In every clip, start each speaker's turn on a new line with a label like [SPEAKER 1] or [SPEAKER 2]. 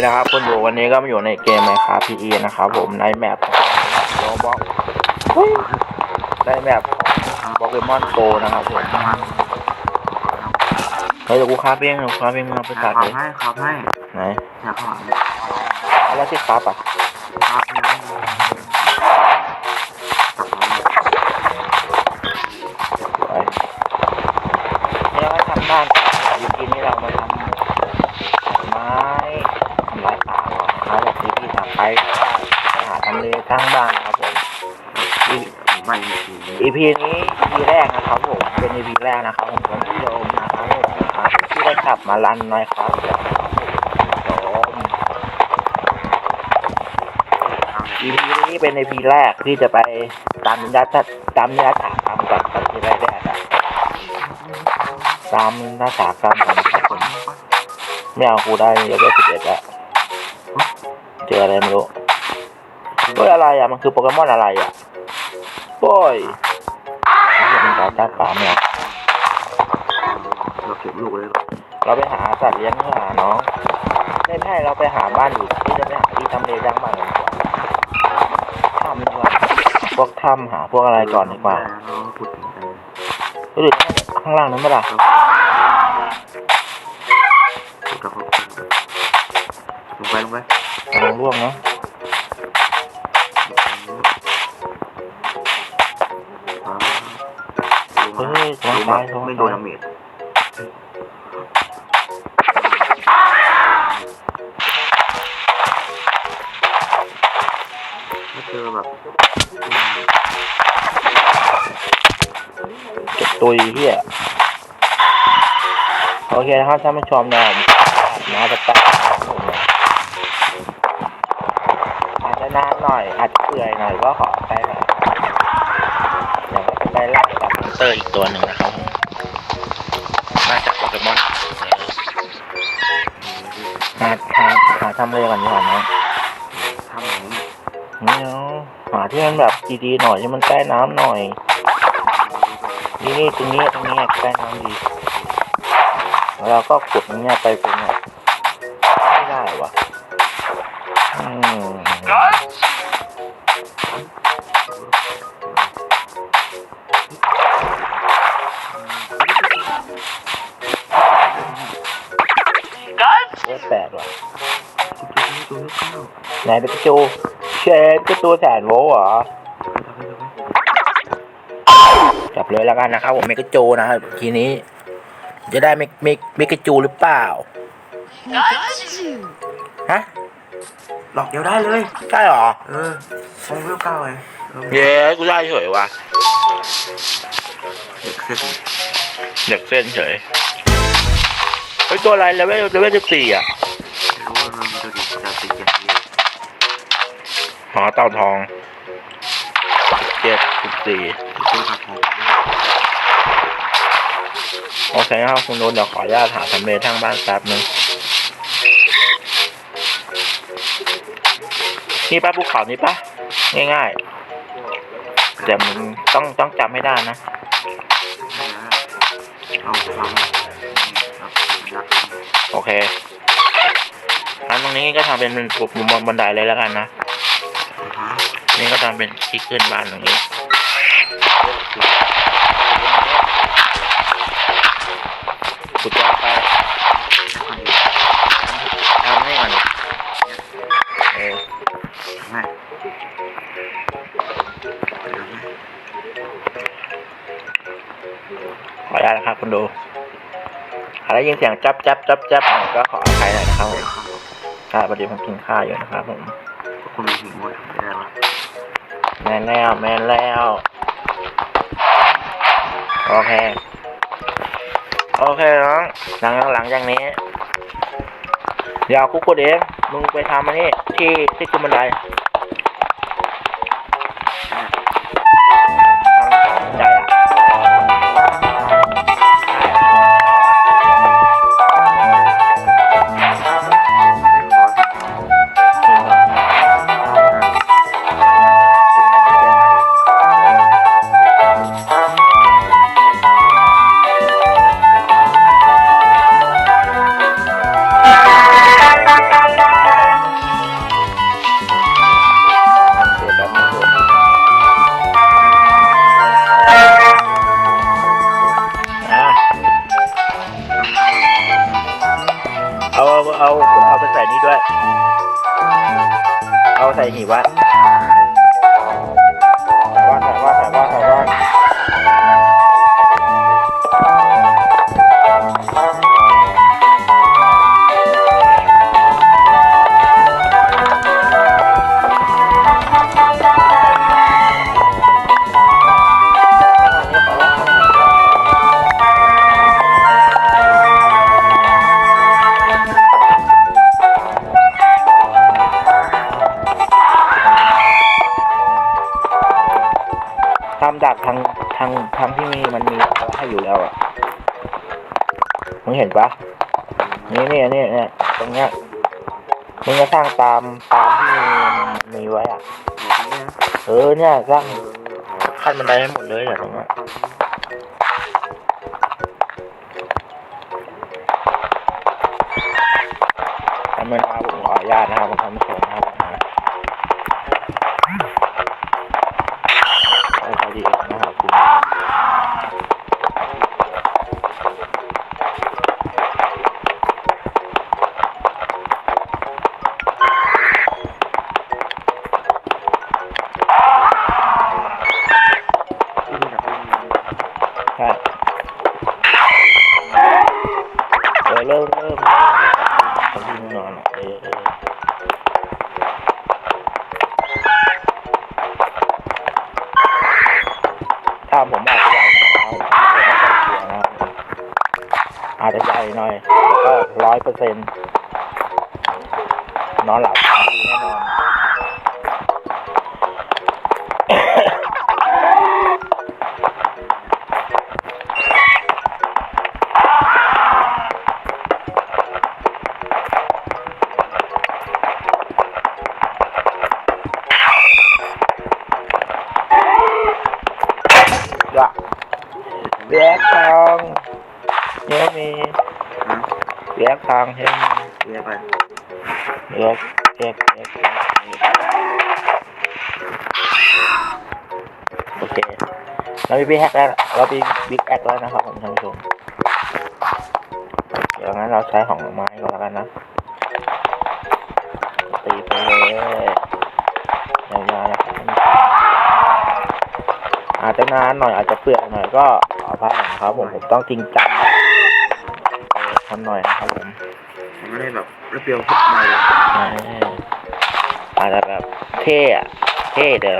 [SPEAKER 1] เคนะครับคุณดูวันนี้ก็มาอยู่ในเกม Minecraft PE นะครับผมในแมปของโรบอกในแมปของโปเกมอนโกนะครับผมเฮ้ยเดี๋ยวกูคาเป้งเดี๋ยวกูคาเป้งมึงเอาไป
[SPEAKER 2] ขั
[SPEAKER 1] ตั
[SPEAKER 2] บ
[SPEAKER 1] ดเลย
[SPEAKER 2] ให้ขับให้
[SPEAKER 1] ไหน
[SPEAKER 2] อยากขับ
[SPEAKER 1] แล้วที่ครับอะ
[SPEAKER 2] ขับให้ขับ
[SPEAKER 1] EP นี้ EP แรกนะครับผม เป็น EP แรกนะครับผมเป็นพี่โอมนะครับผมครับที่ได้กลับมารันหน่อยครับผม EP นี้เป็น EP แรกที่จะไปตามนิยายตามนิยายถากรรมกับกับที่แรกอะตามนิยายถากรรมกับทุกคนไม่เอากูได้เลเวลสิบเอ็ดอะเจออะไรไม่รู้เฮ้ยอะไรอะมันคือโปเกมอนอะไรอะโอ้ย นี่เป็นการตัดป่าเนี่ย
[SPEAKER 2] เราเก็บลูกเลย
[SPEAKER 1] เราไปหาสัตว์เลี้ยงเพื่อหาน้องไม่ใช่เราไปหาบ้านอยู่ที่จะไปหาที่ทำเลจ้างบ้านกันดีกว่าทำดีกว่าพวกถ้ำหาพวกอะไรก่อนดีกว่า
[SPEAKER 2] เราพูดถึงกัน
[SPEAKER 1] ก็หรือข้างล่างนั้นไม่ล่ะ
[SPEAKER 2] พูดกับเขาลงไปลงไป
[SPEAKER 1] ลองร่วงเนาะ ฮ้ยลองตายลอง
[SPEAKER 2] ไม่โดนดาเมจไม่เจอแบบ
[SPEAKER 1] เก็บตุยเฮียโอเคนะครับท่านผู้ชมนะผมมาจะตัดอาจจะนานหน่อยอาจจะเปื่อยหน่อยก็ขอไปหน่อยเดี๋ยวก็จะไปไล่กับมอนส เตอร์อีกตัวหนึ่งนะครับมาจากโปเกมอนหาหาหาทำเลก่อนดีกว่านะ
[SPEAKER 2] ทำอย่างนี้
[SPEAKER 1] ไม่เอาหาที่มันแบบดีๆหน่อยที่มันใกล้น้ำหน่อย นี่นี่ตรงนี้ตรงนี้ใกล้น้ำดีแล้วเราก็ขุดตรงเนี้ยไปเป็นแบบไม่ได้วะอืม ไหนเป็นกระจูเชฟก็ตัวแสนโวลต์เหรอจับเลยแล้วกันนะครับผมเมกะจูนะครับทีนี้ จะได้เมกเมกเมกะจูหรือเปล่าฮะ
[SPEAKER 2] หลอกเดียวได้เลย
[SPEAKER 1] ใช่เหรอ
[SPEAKER 2] เออคงเวลเก้าเลย
[SPEAKER 1] เย้กูได้เฉยว่ะ
[SPEAKER 2] เด็กเส้น
[SPEAKER 1] เด็กเส้นเฉยเฮ้ยตัวอะไรเลเวลเลเวลสิบสี่อะ หอเต่าทองเจ็ดสิบสี่โอเคครับคุณโนนเดี๋ยวขออนุญาตหาทำเลทางบ้านแป๊บนึงนี่ป้าภูเขานี่ปะง่ายๆแต่มึงต้องต้องจำให้ได้นะโอเคงั้นตรงนี้ก็ทำเป็นมุมบันไดเลยแล้วกันนะ นี่ก็ทำเป็นที่ขึ้นบ้านตรงนี้กูจะเอาไปทำให้ก่อนเออ
[SPEAKER 2] แม่
[SPEAKER 1] ขออนุญาตนะครับคุณดูถ้าได้ยินเสียงจับจับจับจับก็ขออภัยหน่อยนะครับผมค่ะพอดีผมกินข้าวอยู่นะครับผม
[SPEAKER 2] คุณมีหินหมด ม่ได้ละ
[SPEAKER 1] แมนแล้วแมนแล้ว โอเค โอเคน้องหลังหลังจากนี้อย่าคุกกดเองมึงไปทำอันนี้ที่ที่คุณบันได นี่นี่ยเนี่ยตรงเนี้ยมึงก็สร้างตามตามที่มันมีไว้อะ
[SPEAKER 2] เอ
[SPEAKER 1] อเนี่ยสร้างขั้นบันไดให้หมดเลยเนี่ยตรงเนี้ยทำเวลาผมขออนุญาตนะครับผมทำส่งนะครั อยเปอร์เซ็นต์นอนหลับฝันดีแน่นอน dạ bé con nhớ mi
[SPEAKER 2] เรียกไป
[SPEAKER 1] bé bé bé bé โอเคเรามีบิ๊กแอคแล้วเรามีบิ๊กแอคแล้วนะครับผมท่านผู้ชมเดี๋ยวงั้นเราใช้ของไม้ก่อนแล้วกันนะตีไปเลยยาวๆนะครับอาจจะนานหน่อยอาจจะเปลือกหน่อยก็ขออภัยนะครับผมผมต้องจริงจัง ทำหน่อยนะครับผม
[SPEAKER 2] มันไม่ได้แบบระเบียวพุกใหม่เลย
[SPEAKER 1] อ่าอาจจะแบบเท่อะเท่เด้อ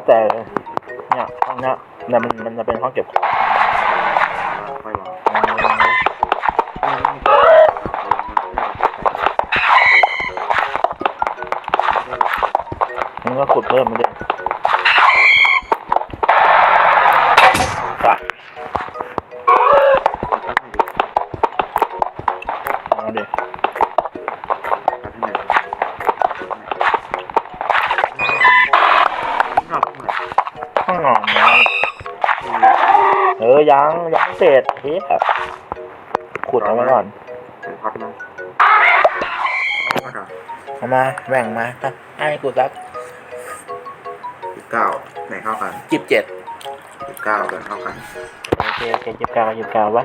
[SPEAKER 1] แล้วแต่เนี่ยห้องเนี้ยเนี่ยมันมันจะเป็นห้องเก็บของ
[SPEAKER 2] ค่อยวาง
[SPEAKER 1] มันก็ขุดเพิ่มมาเลย เสร็จเฮ้ยขุดเอาไว้ก่อน
[SPEAKER 2] เป็นพัดนะพัดอะ
[SPEAKER 1] เอามาแบ่งมาให้กูสัก
[SPEAKER 2] สิบเก้าไหนเข้ากัน
[SPEAKER 1] จิบเจ็ด
[SPEAKER 2] สิบเก้ากันเข้ากัน
[SPEAKER 1] โอเคโอเคจิบเก้าจิบเก้าวะ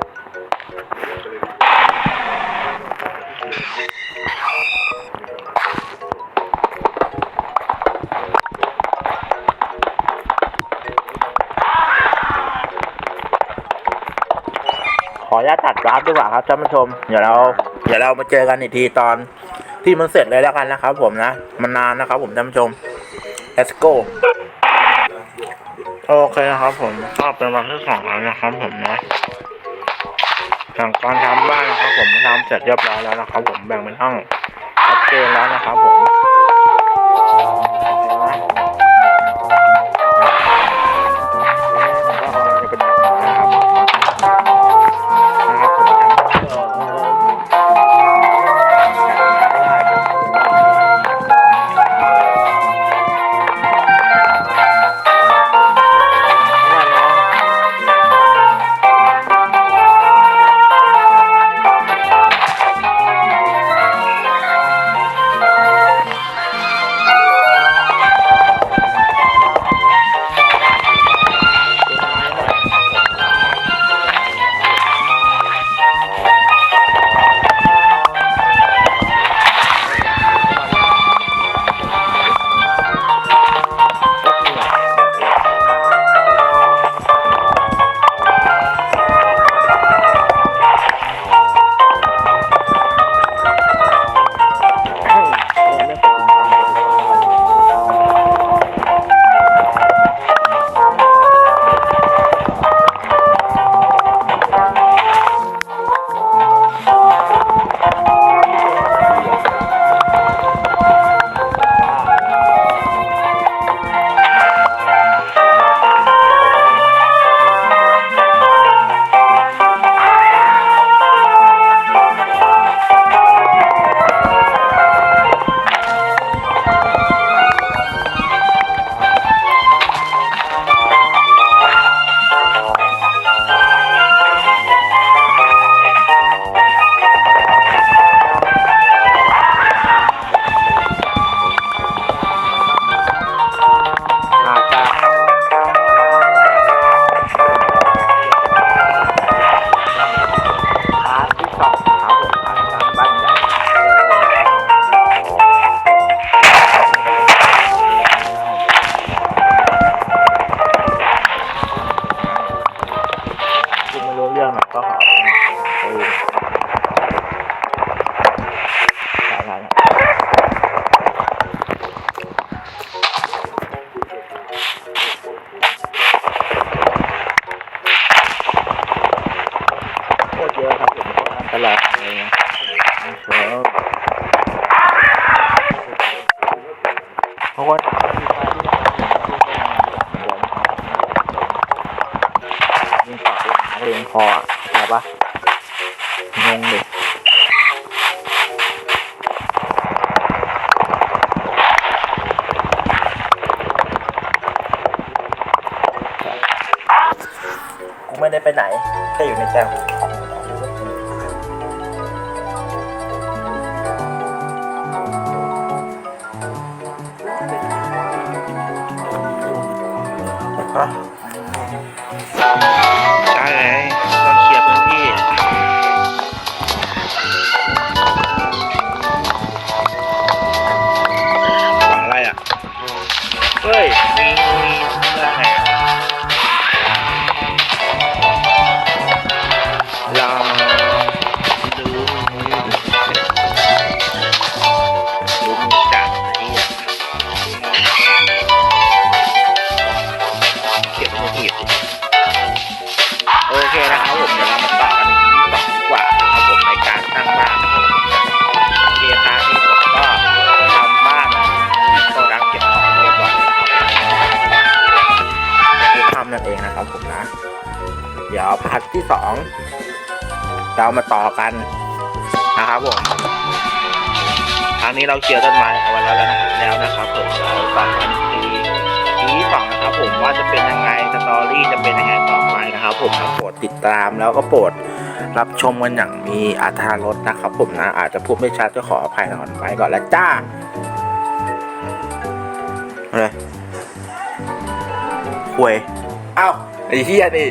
[SPEAKER 1] ออนุญาตตัดกราฟดีกว่าครับท่านผู้ชม เดี๋ยวเรา เดี๋ยวเรามาเจอกันอีกทีตอนที่มันเสร็จเลยแล้วกันนะครับ ผมนะ มันนานนะครับ ผมท่านผู้ชม let's go โอเคนะครับ ผมก็เป็นวันที่สองแล้วนะครับ ผมนะหลังการทำบ้านนะครับ ผมทำเสร็จเรียบร้อยแล้วนะครับ ผมแบ่งเป็นห้องชัดเจนแล้วนะครับ ผม ตลอดเลยนะครับเพราะว่ายิงขอดนักเรียนคออะเข้าปะงงดิกูไม่ได้ไปไหนแค่อยู่ในใจข รั้งนี้เราเคลียร์ต้นไม้เอาไว้แล้วนะแล้วนะครับผมเราต่อกันทีทีที่สองนะครับผมว่าจะเป็นยังไงสตอรี่จะเป็นยังไงต่อไปนะครับ ผมนะโปรดติดตามแล้วก็โปรดรับชมกันอย่างมีอัธรสนะครับ ผมนะอาจจะพูดไม่ชัดก็ขออภัยก่อนไปก่อนแล้วจ้าอะไรคุยเอ้าไอ้เหี้ยนี่